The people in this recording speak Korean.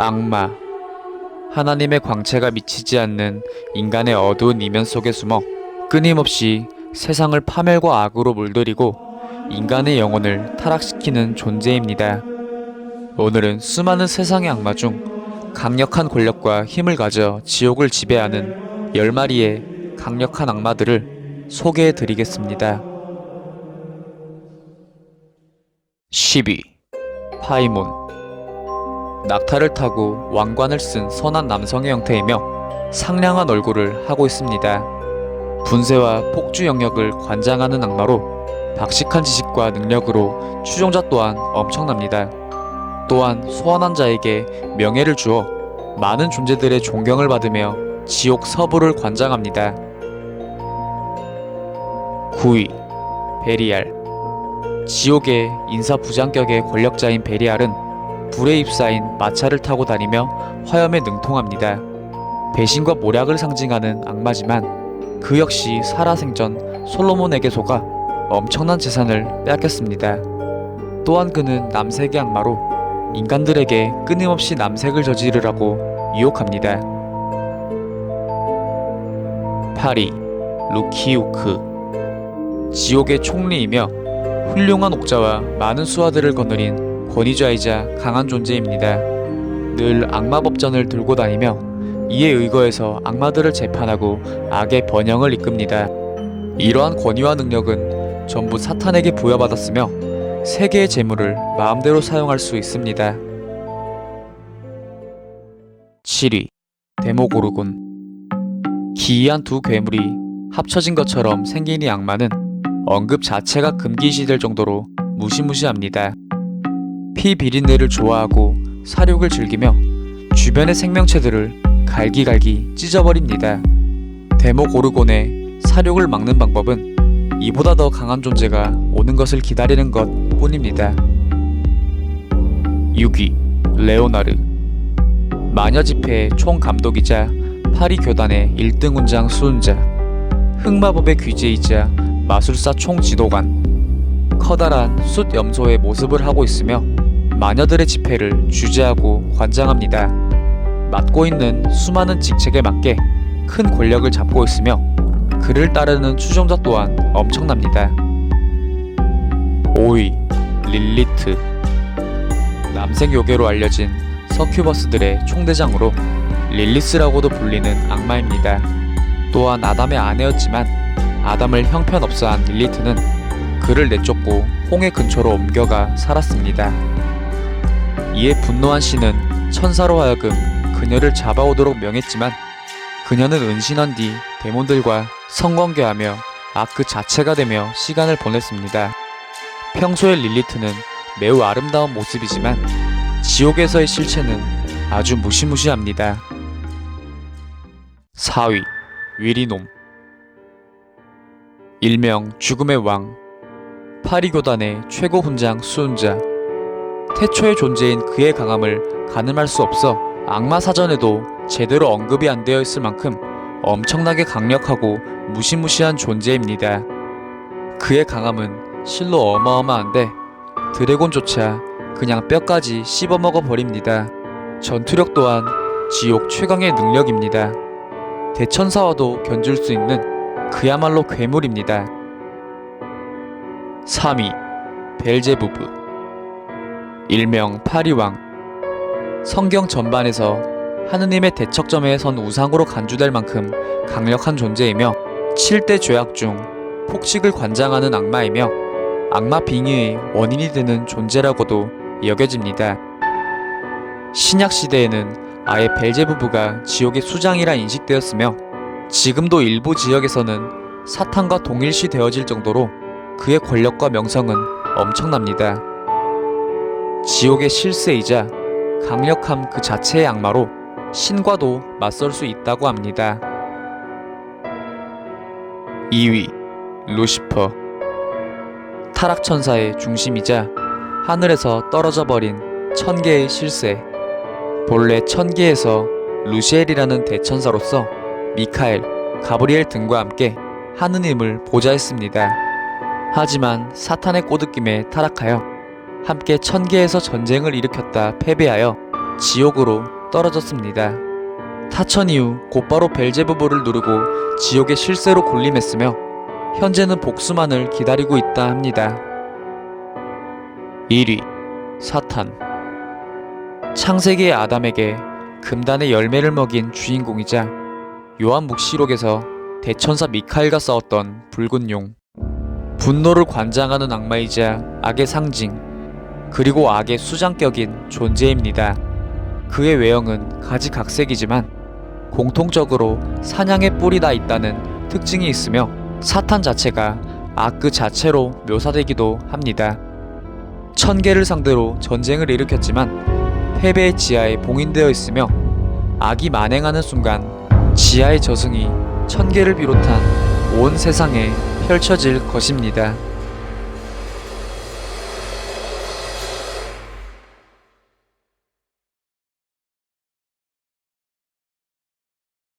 악마. 하나님의 광채가 미치지 않는 인간의 어두운 이면 속에 숨어 끊임없이 세상을 파멸과 악으로 물들이고 인간의 영혼을 타락시키는 존재입니다. 오늘은 수많은 세상의 악마 중 강력한 권력과 힘을 가져 지옥을 지배하는 10마리의 강력한 악마들을 소개해 드리겠습니다. 10위 파이몬 낙타를 타고 왕관을 쓴 선한 남성의 형태이며 상냥한 얼굴을 하고 있습니다. 분쇄와 폭주 영역을 관장하는 악마로 박식한 지식과 능력으로 추종자 또한 엄청납니다. 또한 소환한 자에게 명예를 주어 많은 존재들의 존경을 받으며 지옥 서부를 관장합니다. 9위 베리알 지옥의 인사부장격의 권력자인 베리알은 불의 입사인 마차를 타고 다니며 화염에 능통합니다. 배신과 모략을 상징하는 악마지만 그 역시 살아생전 솔로몬에게 속아 엄청난 재산을 빼앗겼습니다. 또한 그는 남색의 악마로 인간들에게 끊임없이 남색을 저지르라고 유혹합니다. 8위 루키우크 지옥의 총리이며 훌륭한 옥자와 많은 수하들을 거느린 권위자이자 강한 존재입니다. 늘 악마 법전을 들고 다니며 이에 의거해서 악마들을 재판하고 악의 번영을 이끕니다. 이러한 권위와 능력은 전부 사탄에게 부여받았으며 세계의 재물을 마음대로 사용할 수 있습니다. 7위 데모고르곤 기이한 두 괴물이 합쳐진 것처럼 생긴 이 악마는 언급 자체가 금기시될 정도로 무시무시합니다. 피 비린내를 좋아하고 사육을 즐기며 주변의 생명체들을 갈기갈기 찢어버립니다. 데모고르곤의 사육을 막는 방법은 이보다 더 강한 존재가 오는 것을 기다리는 것 뿐입니다. 6위 레오나르 마녀 집회의 총감독이자 파리 교단의 1등 훈장 수훈자 흑마법의 귀재이자 마술사 총지도관 커다란 숫 염소의 모습을 하고 있으며 마녀들의 집회를 주재하고 관장합니다. 맡고 있는 수많은 직책에 맞게 큰 권력을 잡고 있으며 그를 따르는 추종자 또한 엄청납니다. 5위 릴리트 남색 요괴로 알려진 서큐버스들의 총대장으로 릴리스라고도 불리는 악마입니다. 또한 아담의 아내였지만 아담을 형편없어한 릴리트는 그를 내쫓고 홍해 근처로 옮겨가 살았습니다. 이에 분노한 신은 천사로 하여금 그녀를 잡아오도록 명했지만 그녀는 은신한 뒤 데몬들과 성관계하며 악 그 자체가 되며 시간을 보냈습니다. 평소의 릴리트는 매우 아름다운 모습이지만 지옥에서의 실체는 아주 무시무시합니다. 4위 위리놈 일명 죽음의 왕 파리교단의 최고 훈장 수훈자 태초의 존재인 그의 강함을 가늠할 수 없어 악마 사전에도 제대로 언급이 안 되어 있을 만큼 엄청나게 강력하고 무시무시한 존재입니다. 그의 강함은 실로 어마어마한데 드래곤조차 그냥 뼈까지 씹어먹어 버립니다. 전투력 또한 지옥 최강의 능력입니다. 대천사와도 견줄 수 있는 그야말로 괴물입니다. 3위 벨제부브 일명 파리왕 성경 전반에서 하느님의 대척점에 선 우상으로 간주될 만큼 강력한 존재이며 7대 죄악 중 폭식을 관장하는 악마이며 악마 빙의의 원인이 되는 존재라고도 여겨집니다. 신약 시대에는 아예 벨제부부가 지옥의 수장이라 인식되었으며 지금도 일부 지역에서는 사탄과 동일시 되어질 정도로 그의 권력과 명성은 엄청납니다. 지옥의 실세이자 강력함 그 자체의 악마로 신과도 맞설 수 있다고 합니다. 2위 루시퍼 타락천사의 중심이자 하늘에서 떨어져 버린 천개의 실세 본래 천개에서 루시엘이라는 대천사로서 미카엘, 가브리엘 등과 함께 하느님을 보좌했습니다. 하지만 사탄의 꼬드김에 타락하여 함께 천계에서 전쟁을 일으켰다 패배하여 지옥으로 떨어졌습니다. 타천 이후 곧바로 벨제부부를 누르고 지옥의 실세로 군림했으며 현재는 복수만을 기다리고 있다 합니다. 1위 사탄 창세기의 아담에게 금단의 열매를 먹인 주인공이자 요한 묵시록에서 대천사 미카엘과 싸웠던 붉은 용 분노를 관장하는 악마이자 악의 상징 그리고 악의 수장격인 존재입니다. 그의 외형은 가지각색이지만 공통적으로 사냥의 뿔이 다 있다는 특징이 있으며 사탄 자체가 악 그 자체로 묘사되기도 합니다. 천계를 상대로 전쟁을 일으켰지만 패배의 지하에 봉인되어 있으며 악이 만행하는 순간 지하의 저승이 천계를 비롯한 온 세상에 펼쳐질 것입니다.